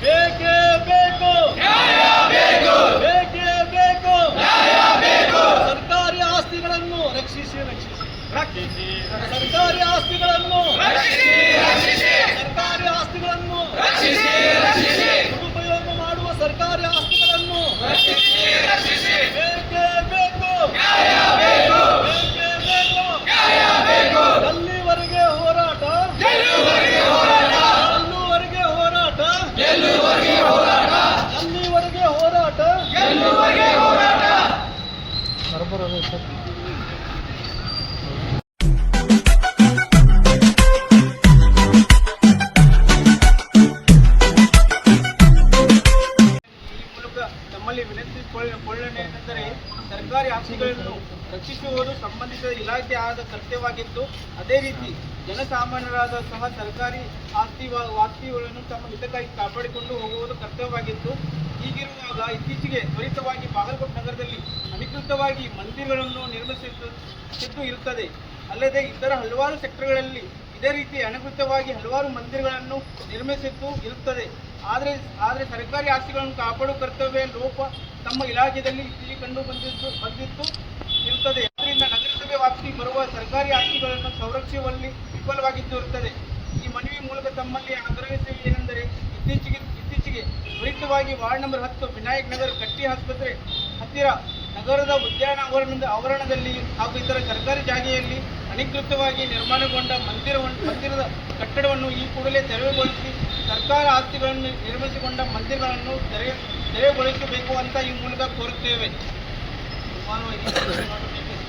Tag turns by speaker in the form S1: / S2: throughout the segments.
S1: Peguei!
S2: ಈ ಮೂಲಕ ತಮ್ಮಲ್ಲಿ ವಿನಂತಿಸಿಕೊಳ್ಳೇನೆಂದರೆ ಸರ್ಕಾರಿ ಆಸ್ತಿಗಳನ್ನು ರಕ್ಷಿಸುವುದು ಸಂಬಂಧಿಸಿದ ಇಲಾಖೆ ಆದ ಕರ್ತವ್ಯವಾಗಿದ್ದು ಅದೇ ರೀತಿ ಜನಸಾಮಾನ್ಯರಾದ ಸಹ ಸರ್ಕಾರಿ ಆಸ್ತಿ ಆಸ್ತಿಗಳನ್ನು ತಮ್ಮ ಹಿತಕ್ಕಾಗಿ ಕಾಪಾಡಿಕೊಂಡು ಹೋಗುವುದು ಕರ್ತವ್ಯವಾಗಿತ್ತು. ಹೀಗಿರುವಾಗ ಇತ್ತೀಚೆಗೆ ತ್ವರಿತವಾಗಿ ಬಾಗಲಕೋಟೆ ನಗರದಲ್ಲಿ ಅಧಿಕೃತವಾಗಿ ಮಂದಿರಗಳನ್ನು ನಿರ್ಮಿಸಿದ್ದು ಸಿದ್ದು ಇರುತ್ತದೆ. ಅಲ್ಲದೆ ಇತರ ಹಲವಾರು ಸೆಕ್ಟರ್ಗಳಲ್ಲಿ ಇದೇ ರೀತಿ ಅನಿಕೃತವಾಗಿ ಹಲವಾರು ಮಂದಿರಗಳನ್ನು ನಿರ್ಮಿಸಿದ್ದು ಇರುತ್ತದೆ. ಆದರೆ ಆದರೆ ಸರ್ಕಾರಿ ಆಸ್ತಿಗಳನ್ನು ಕಾಪಾಡುವ ಕರ್ತವ್ಯ ಲೋಪ ತಮ್ಮ ಇಲಾಖೆಯಲ್ಲಿ ಇತ್ತೀಚೆಗೆ ಕಂಡು ಬಂದಿದ್ದು ಬಂದಿದ್ದು ಇರುತ್ತದೆ. ಅದರಿಂದ ನಗರಸಭೆ ವ್ಯಾಪ್ತಿ ಬರುವ ಸರ್ಕಾರಿ ಆಸ್ತಿಗಳನ್ನು ಸಂರಕ್ಷಿಸುವಲ್ಲಿ ವಿಫಲವಾಗಿದ್ದು ಇರುತ್ತದೆ ಈ ಮನವಿ ಮೂಲಕ ತಮ್ಮಲ್ಲಿ ಆಗ್ರಹಿಸುವುದು ಏನೆಂದರೆ ಇತ್ತೀಚೆಗೆ ಇತ್ತೀಚೆಗೆ ತ್ವರಿತವಾಗಿ ವಾರ್ಡ್ ನಂಬರ್ ಹತ್ತು, ವಿನಾಯಕ್ ನಗರ್ ಕಟ್ಟಿ ಆಸ್ಪತ್ರೆ ಹತ್ತಿರ ನಗರದ ಉದ್ಯಾನ ಆವರಣದ ಆವರಣದಲ್ಲಿ ಹಾಗೂ ಇತರ ಸರ್ಕಾರಿ ಜಾಗೆಯಲ್ಲಿ ಅನಿಕೃತವಾಗಿ ನಿರ್ಮಾಣಗೊಂಡ ಮಂದಿರವನ್ನು ಮಂದಿರದ ಕಟ್ಟಡವನ್ನು ಈ ಕೂಡಲೇ ತೆರವುಗೊಳಿಸಿ ಸರ್ಕಾರ ಆಸ್ತಿಗಳನ್ನು ನಿರ್ಮಿಸಿಕೊಂಡ ಮಂದಿರಗಳನ್ನು ತೆರೆ ತೆರವುಗೊಳಿಸಬೇಕು ಅಂತ ಈ ಮೂಲಕ ಕೋರುತ್ತೇವೆ.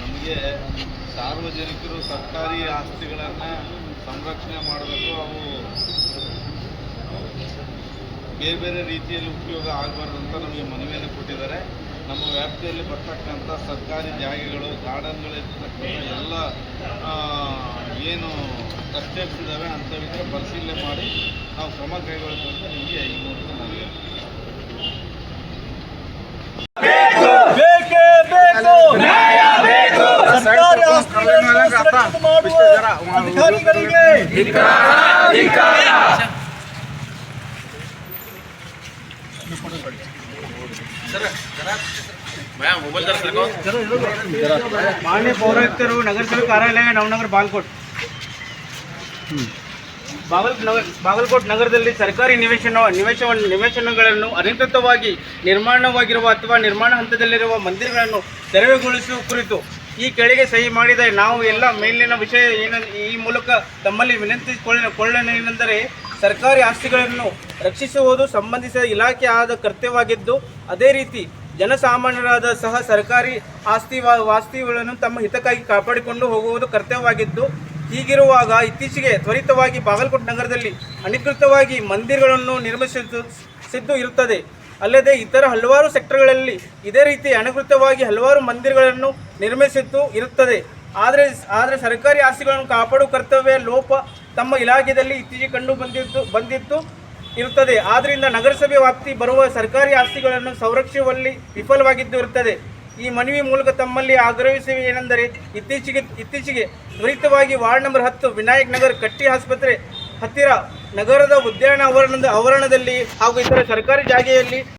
S3: ನಮಗೆ ಸಾರ್ವಜನಿಕರು ಸರ್ಕಾರಿ ಆಸ್ತಿಗಳನ್ನು ಸಂರಕ್ಷಣೆ ಮಾಡಬೇಕು. ಅವು ಬೇರೆ ಬೇರೆ ರೀತಿಯಲ್ಲಿ ಉಪಯೋಗ ಆಗಬಾರ್ದು ಅಂತ ನಮಗೆ ಮನವಿಯನ್ನು ಕೊಟ್ಟಿದ್ದಾರೆ. ನಮ್ಮ ವ್ಯಾಪ್ತಿಯಲ್ಲಿ ಬರ್ತಕ್ಕಂಥ ಸರ್ಕಾರಿ ಜಾಗಗಳು, ಗಾರ್ಡನ್ಗಳಿರ್ತಕ್ಕಂಥ ಎಲ್ಲ ಏನು ಎಸ್ಟೇಟ್ಸ್ ಇದ್ದಾವೆ ಅಂಥವಿದ್ರೆ ಪರಿಶೀಲನೆ ಮಾಡಿ ನಾವು ಕ್ರಮ ಕೈಗೊಳ್ಳುತ್ತೇವೆ ಅಂತ ನಿಮಗೆ ಈ ಮೂಲಕ ಮನವಿ
S1: ಬೇಕೇ ಬೇಕು ಸರ್ಕಾರಿ ಆಸ್ತಿಗಳನ್ನು ಸುರಕ್ಷಿತ ಮಾಡುವ ಅಧಿಕಾರಿಗಳಿಗೆ
S2: ಮಾನ್ಯ ಪೌರಾಯುಕ್ತರು ನಗರಸಭೆ ಕಾರ್ಯಾಲಯ ನವನಗರ ಬಾಗಲಕೋಟ್. ಬಾಗಲ್ ನಗರ ಬಾಗಲಕೋಟ್ ನಗರದಲ್ಲಿ ಸರ್ಕಾರಿ ನಿವೇಶನ ನಿವೇಶನ ನಿವೇಶನಗಳನ್ನು ಅಧಿಕೃತವಾಗಿ ನಿರ್ಮಾಣವಾಗಿರುವ ಅಥವಾ ನಿರ್ಮಾಣ ಹಂತದಲ್ಲಿರುವ ಮಂದಿರಗಳನ್ನು ತೆರವುಗೊಳಿಸುವ ಕುರಿತು ಈ ಕೆಳಗೆ ಸಹಿ ಮಾಡಿದ ನಾವು ಎಲ್ಲ ಮೇಲಿನ ವಿಷಯ ಏನ ಈ ಮೂಲಕ ತಮ್ಮಲ್ಲಿ ವಿನಂತಿಸಿಕೊಳ್ಳ ಕೊಳ್ಳೇನೆಂದರೆ ಸರ್ಕಾರಿ ಆಸ್ತಿಗಳನ್ನು ರಕ್ಷಿಸುವುದು ಸಂಬಂಧಿಸಿದ ಇಲಾಖೆ ಆದ ಕರ್ತವ್ಯವಾಗಿದ್ದು, ಅದೇ ರೀತಿ ಜನಸಾಮಾನ್ಯರಾದ ಸಹ ಸರ್ಕಾರಿ ಆಸ್ತಿ ವಾಸ್ತಿಗಳನ್ನು ತಮ್ಮ ಹಿತಕ್ಕಾಗಿ ಕಾಪಾಡಿಕೊಂಡು ಹೋಗುವುದು ಕರ್ತವ್ಯವಾಗಿದ್ದು ಹೀಗಿರುವಾಗ ಇತ್ತೀಚೆಗೆ ತ್ವರಿತವಾಗಿ ಬಾಗಲಕೋಟೆ ನಗರದಲ್ಲಿ ಅನಧಿಕೃತವಾಗಿ ಮಂದಿರಗಳನ್ನು ನಿರ್ಮಿಸಿದ್ದು ಸಿದ್ದು ಇರುತ್ತದೆ. ಅಲ್ಲದೆ ಇತರ ಹಲವಾರು ಸೆಕ್ಟರ್ಗಳಲ್ಲಿ ಇದೇ ರೀತಿ ಅನಧಿಕೃತವಾಗಿ ಹಲವಾರು ಮಂದಿರಗಳನ್ನು ನಿರ್ಮಿಸಿದ್ದು ಇರುತ್ತದೆ. ಆದರೆ ಆದರೆ ಸರ್ಕಾರಿ ಆಸ್ತಿಗಳನ್ನು ಕಾಪಾಡುವ ಕರ್ತವ್ಯ ಲೋಪ ತಮ್ಮ ಇಲಾಖೆಯಲ್ಲಿ ಇತ್ತೀಚೆಗೆ ಕಂಡು ಬಂದಿತ್ತು ಬಂದಿತ್ತು ಇರುತ್ತದೆ. ಆದ್ದರಿಂದ ನಗರಸಭೆ ವ್ಯಾಪ್ತಿ ಬರುವ ಸರ್ಕಾರಿ ಆಸ್ತಿಗಳನ್ನು ಸಂರಕ್ಷಿಸುವಲ್ಲಿ ವಿಫಲವಾಗಿದ್ದು ಇರುತ್ತದೆ. ಈ ಮನವಿ ಮೂಲಕ ತಮ್ಮಲ್ಲಿ ಆಗ್ರಹಿಸುವ ಏನೆಂದರೆ ಇತ್ತೀಚೆಗೆ ಇತ್ತೀಚೆಗೆ ತ್ವರಿತವಾಗಿ ವಾರ್ಡ್ ನಂಬರ್ ಹತ್ತು ವಿನಾಯಕ್ ನಗರ್ ಕಟ್ಟಿ ಆಸ್ಪತ್ರೆ ಹತ್ತಿರ ನಗರದ ಉದ್ಯಾನ ಆವರಣದ ಆವರಣದಲ್ಲಿ ಹಾಗೂ ಇತರ ಸರ್ಕಾರಿ ಜಾಗೆಯಲ್ಲಿ